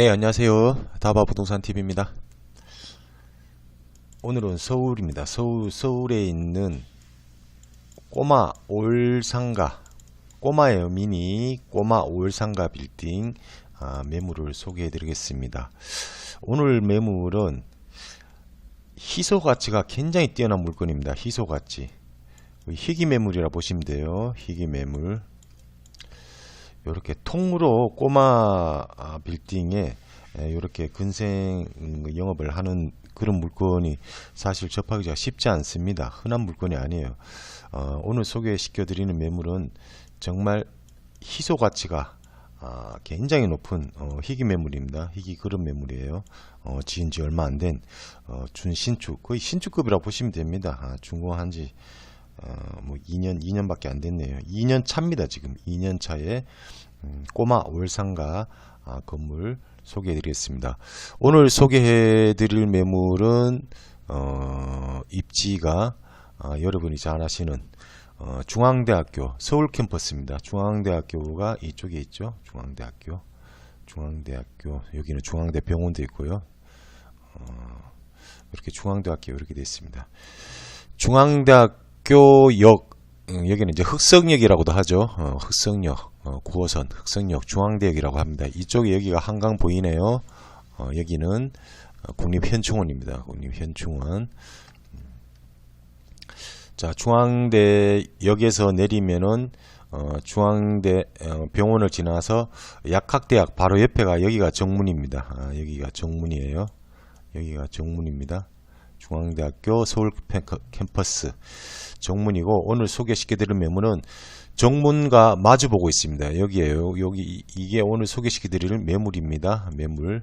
네, 안녕하세요. 다바 부동산 TV입니다. 오늘은 서울입니다. 서울, 서울에 있는 꼬마 올상가, 꼬마예요. 미니 꼬마 올상가 빌딩 아, 매물을 소개해 드리겠습니다. 오늘 매물은 희소 가치가 굉장히 뛰어난 물건입니다. 희소 가치. 희귀 매물이라 보시면 돼요. 희귀 매물. 이렇게 통으로 꼬마 아, 빌딩에 이렇게 근생 음, 영업을 하는 그런 물건이 사실 접하기가 쉽지 않습니다. 흔한 물건이 아니에요. 어, 오늘 소개시켜 드리는 매물은 정말 희소 가치가 아, 굉장히 높은 어, 희귀 매물입니다. 희귀 그런 매물이에요. 어, 지은 지 얼마 안된 어, 준신축 거의 신축급이라고 보시면 됩니다. 아, 준공한 지 어, 뭐 2년 2년밖에 안 됐네요. 2년 차입니다. 지금 2년 차에 음, 꼬마 올상가 아, 건물 소개해 드리겠습니다. 오늘 소개해 드릴 매물은 어, 입지가 아, 여러분이 잘 아시는 어, 중앙대학교 서울 캠퍼스입니다. 중앙대학교가 이쪽에 있죠. 중앙대학교. 중앙대학교 여기는 중앙대 병원도 있고요. 어, 이렇게 중앙대학교 이렇게 되어 있습니다. 중앙대학 교역 음, 여기는 이제 흑성역이라고도 하죠. 어, 흑성역, 어, 9호선 흑성역 중앙대역이라고 합니다. 이쪽에 여기가 한강 보이네요. 어, 여기는 어, 국립현충원입니다. 국립현충원. 자, 중앙대역에서 내리면은 어, 중앙대 어, 병원을 지나서 약학대학 바로 옆에가 여기가 정문입니다. 아, 여기가 정문이에요. 여기가 정문입니다. 중앙대학교 서울 캠퍼스 정문이고 오늘 소개시켜드릴 매물은 정문과 마주보고 있습니다. 여기에요. 여기 이- 이게 오늘 소개시켜드릴 매물입니다. 매물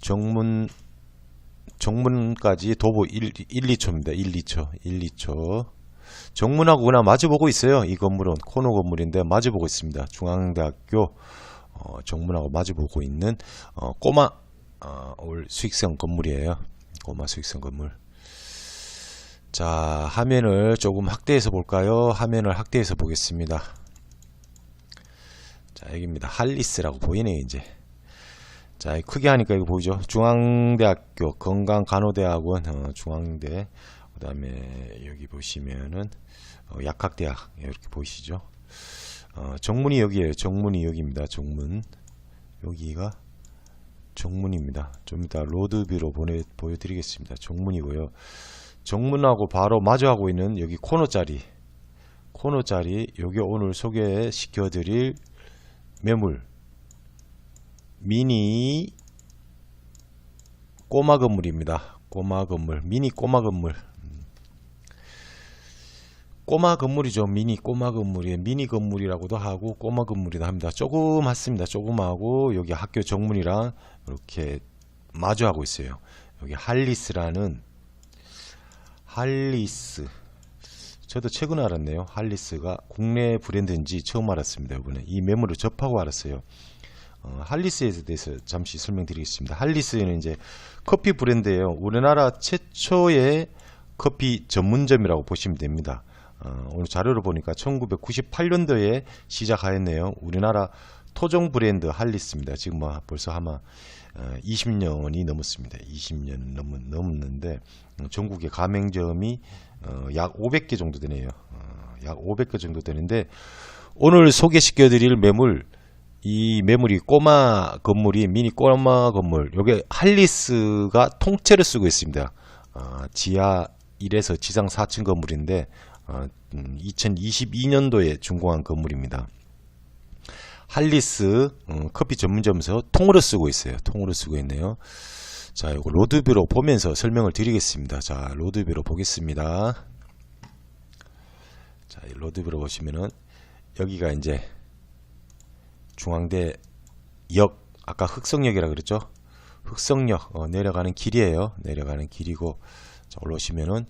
정문 정문까지 도보 1, 1 2초입니다. 1, 2초. 1, 2초. 정문하고 그냥 마주보고 있어요. 이 건물은 코너 건물인데 마주보고 있습니다. 중앙대학교 어, 정문하고 마주보고 있는 어, 꼬마 어, 올 수익성 건물이에요. 꼬마 수익성 건물. 자, 화면을 조금 확대해서 볼까요? 화면을 확대해서 보겠습니다. 자, 여기입니다. 할리스라고 보이네요, 이제. 자, 이 크게 하니까 이거 보이죠? 중앙대학교 건강간호대학원 어, 중앙대 그 다음에 여기 보시면은 어, 약학대학 이렇게 보이시죠? 어, 정문이 여기에요. 정문이 여기입니다. 정문 여기가 정문입니다. 좀 이따 로드뷰로 보내 보여드리겠습니다. 정문이고요. 정문하고 바로 마주하고 있는 여기 코너 자리 코너 자리 여기 오늘 소개시켜 드릴 매물 미니 꼬마 건물입니다. 꼬마 건물 미니 꼬마 건물 음. 꼬마 건물이죠. 미니 꼬마 건물이에요. 미니 건물이라고도 하고 꼬마 건물이다 합니다. 조그맣습니다. 조그마하고 여기 학교 정문이랑 이렇게 마주하고 있어요. 여기 할리스라는 할리스 저도 최근에 알았네요. 할리스가 국내 브랜드인지 처음 알았습니다. 이번에 이 매물을 접하고 알았어요. 어, 할리스에 대해서 잠시 설명드리겠습니다. 할리스는 이제 커피 브랜드예요. 우리나라 최초의 커피 전문점이라고 보시면 됩니다. 어, 오늘 자료를 보니까 1998년도에 시작하였네요. 우리나라 토종 브랜드 할리스입니다. 지금 뭐 벌써 아마 어, 20년이 넘었습니다. 20년 넘, 넘었는데 어, 전국의 가맹점이 어, 약 500개 정도 되네요. 어, 약 500개 정도 되는데 오늘 소개시켜드릴 매물 이 매물이 꼬마 건물이 미니 꼬마 건물 요게 할리스가 통째로 쓰고 있습니다. 어, 지하 1에서 지상 4층 건물인데 어, 2022년도에 준공한 건물입니다. 할리스 어, 커피 전문점에서 통으로 쓰고 있어요. 통으로 쓰고 있네요. 자, 이거 로드뷰로 보면서 설명을 드리겠습니다. 자, 로드뷰로 보겠습니다. 자, 이 로드뷰로 보시면은 여기가 이제 중앙대 역 아까 흑성역이라 그랬죠? 흑성역 어, 내려가는 길이에요. 내려가는 길이고 자, 올라오시면은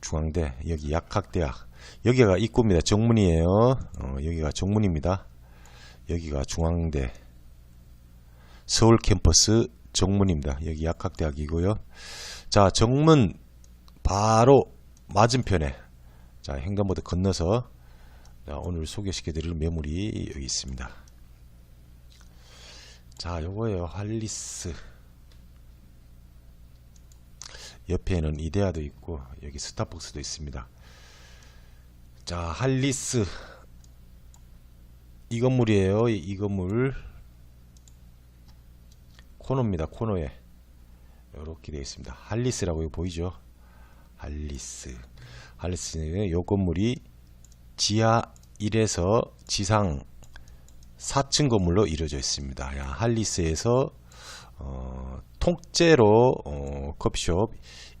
중앙대 여기 약학대학 여기가 입구입니다. 정문이에요. 어, 여기가 정문입니다. 여기가 중앙대 서울 캠퍼스 정문입니다. 여기 약학대학이고요. 자 정문 바로 맞은편에 자 횡단보도 건너서 자, 오늘 소개시켜 드릴 매물이 여기 있습니다. 자, 요거예요. 할리스. 옆에는 이데아도 있고 여기 스타벅스도 있습니다. 자, 할리스. 이 건물이에요. 이, 이 건물. 코너입니다. 코너에. 이렇게 되어 있습니다. 할리스라고 보이죠? 할리스. 할리스는 요 건물이 지하 1에서 지상 4층 건물로 이루어져 있습니다. 야, 할리스에서 어, 통째로 어, 커피숍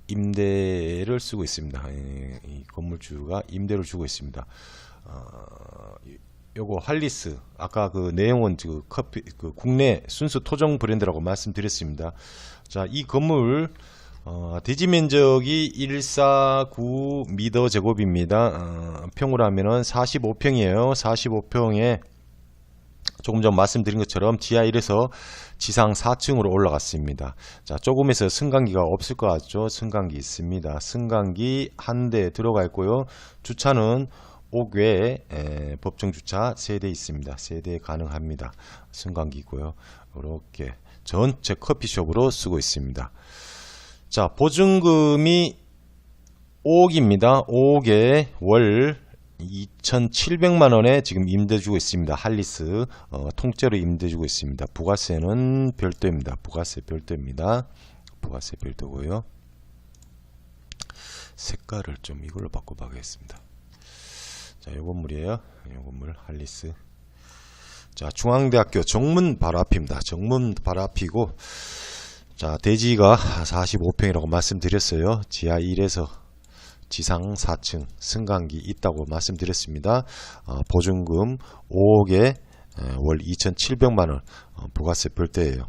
임대를 쓰고 있습니다. 이, 이 건물주가 임대를 주고 있습니다. 어, 이- 요거 할리스 아까 그 내용은 그 커피 그 국내 순수 토종 브랜드라고 말씀드렸습니다. 자, 이 건물 어, 대지 면적이 149 미터 제곱입니다. 어, 평으로 하면은 45평이에요. 45평에 조금 전 말씀드린 것처럼 지하 1에서 지상 4층으로 올라갔습니다. 자, 조금 있어 승강기가 없을 것 같죠? 승강기 있습니다. 승강기 한 대 들어가 있고요. 주차는 옥외에 에, 법정 주차 세대 있습니다. 세대 가능합니다. 승강기고요. 이렇게 전체 커피숍으로 쓰고 있습니다. 자, 보증금이 5억입니다. 5억에 월 2,700만 원에 지금 임대 주고 있습니다. 할리스 어, 통째로 임대 주고 있습니다. 부가세는 별도입니다. 부가세 별도입니다. 부가세 별도고요. 색깔을 좀 이걸로 바꿔봐야겠습니다. 자, 요 건물이에요. 요 건물 할리스. 자, 중앙대학교 정문 바로 앞입니다. 정문 바로 앞이고 자, 대지가 45평이라고 말씀드렸어요. 지하 1에서 지상 4층 승강기 있다고 말씀드렸습니다. 어, 보증금 5억에 월 2,700만원 어, 부가세 별도예요.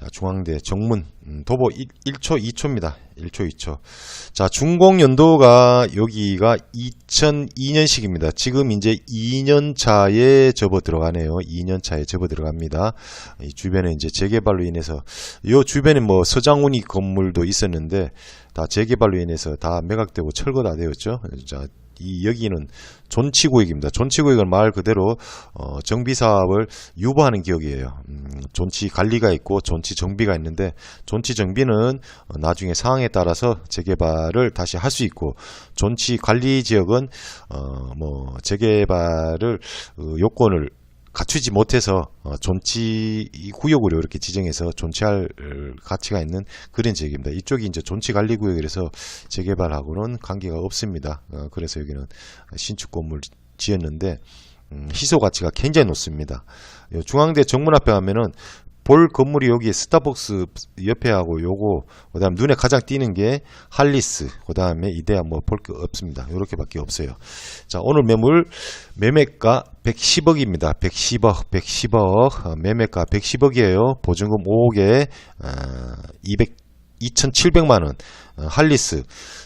음. 자 중앙대 정문 음, 도보 1, 초 2초입니다. 1초 2초. 자 준공 연도가 여기가 2002년식입니다. 지금 이제 2년 차에 접어 들어가네요. 2년 차에 접어 들어갑니다. 이 주변에 이제 재개발로 인해서 요 주변에 뭐 서장훈이 건물도 있었는데 다 재개발로 인해서 다 매각되고 철거 다 되었죠. 자, 이 여기는 존치구역입니다. 존치구역은 말 그대로 어, 정비 사업을 유보하는 기업이에요. 음, 존치 관리가 있고 존치 정비가 있는데 존치 정비는 어, 나중에 상황에 따라서 재개발을 다시 할 수 있고 존치 관리 지역은 어, 뭐 재개발을 어, 요건을 갖추지 못해서 어, 존치 이 구역으로 이렇게 지정해서 존치할 어, 가치가 있는 그런 지역입니다. 이쪽이 이제 존치 관리 구역이라서 재개발하고는 관계가 없습니다. 어, 그래서 여기는 신축 건물 지었는데 음, 희소 가치가 굉장히 높습니다. 요 중앙대 정문 앞에 가면은 볼 건물이 여기 스타벅스 옆에 하고 요거 그 다음 눈에 가장 띄는 게 할리스 그 다음에 이데아 뭐볼 게 없습니다. 요렇게 밖에 없어요. 자 오늘 매물 매매가 110억입니다. 110억 110억 어, 매매가 110억이에요. 보증금 5억에 어, 200 2,700만 원 어, 할리스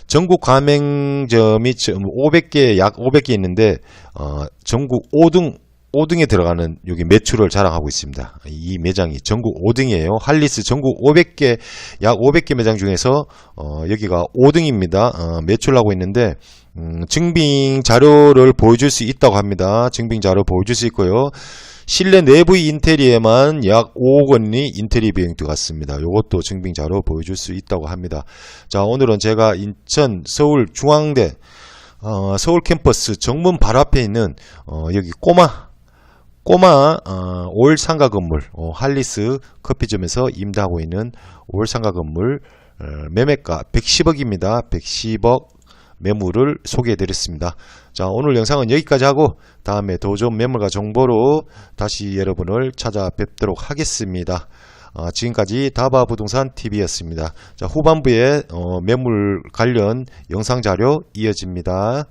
전국 가맹점이 500개 약 500개 있는데 어, 전국 5등 5등에 들어가는 여기 매출을 자랑하고 있습니다. 이 매장이 전국 5등이에요. 할리스 전국 500개 약 500개 매장 중에서 어, 여기가 5등입니다. 어, 매출하고 있는데 음, 증빙 자료를 보여줄 수 있다고 합니다. 증빙 자료 보여줄 수 있고요. 실내 내부 인테리어만 약 5억 원이 인테리어 비용 들어갔습니다. 이것도 증빙 자료 보여줄 수 있다고 합니다. 자 오늘은 제가 인천 서울 중앙대 어, 서울 캠퍼스 정문 바로 앞에 있는 어, 여기 꼬마 꼬마 어, 올 상가 건물 어, 할리스 커피점에서 임대하고 있는 올 상가 건물 어, 매매가 110억입니다. 110억 매물을 소개해 드렸습니다. 자 오늘 영상은 여기까지 하고 다음에 더 좋은 매물과 정보로 다시 여러분을 찾아뵙도록 하겠습니다. 어, 지금까지 다바 부동산 TV였습니다. 자 후반부에 어, 매물 관련 영상 자료 이어집니다.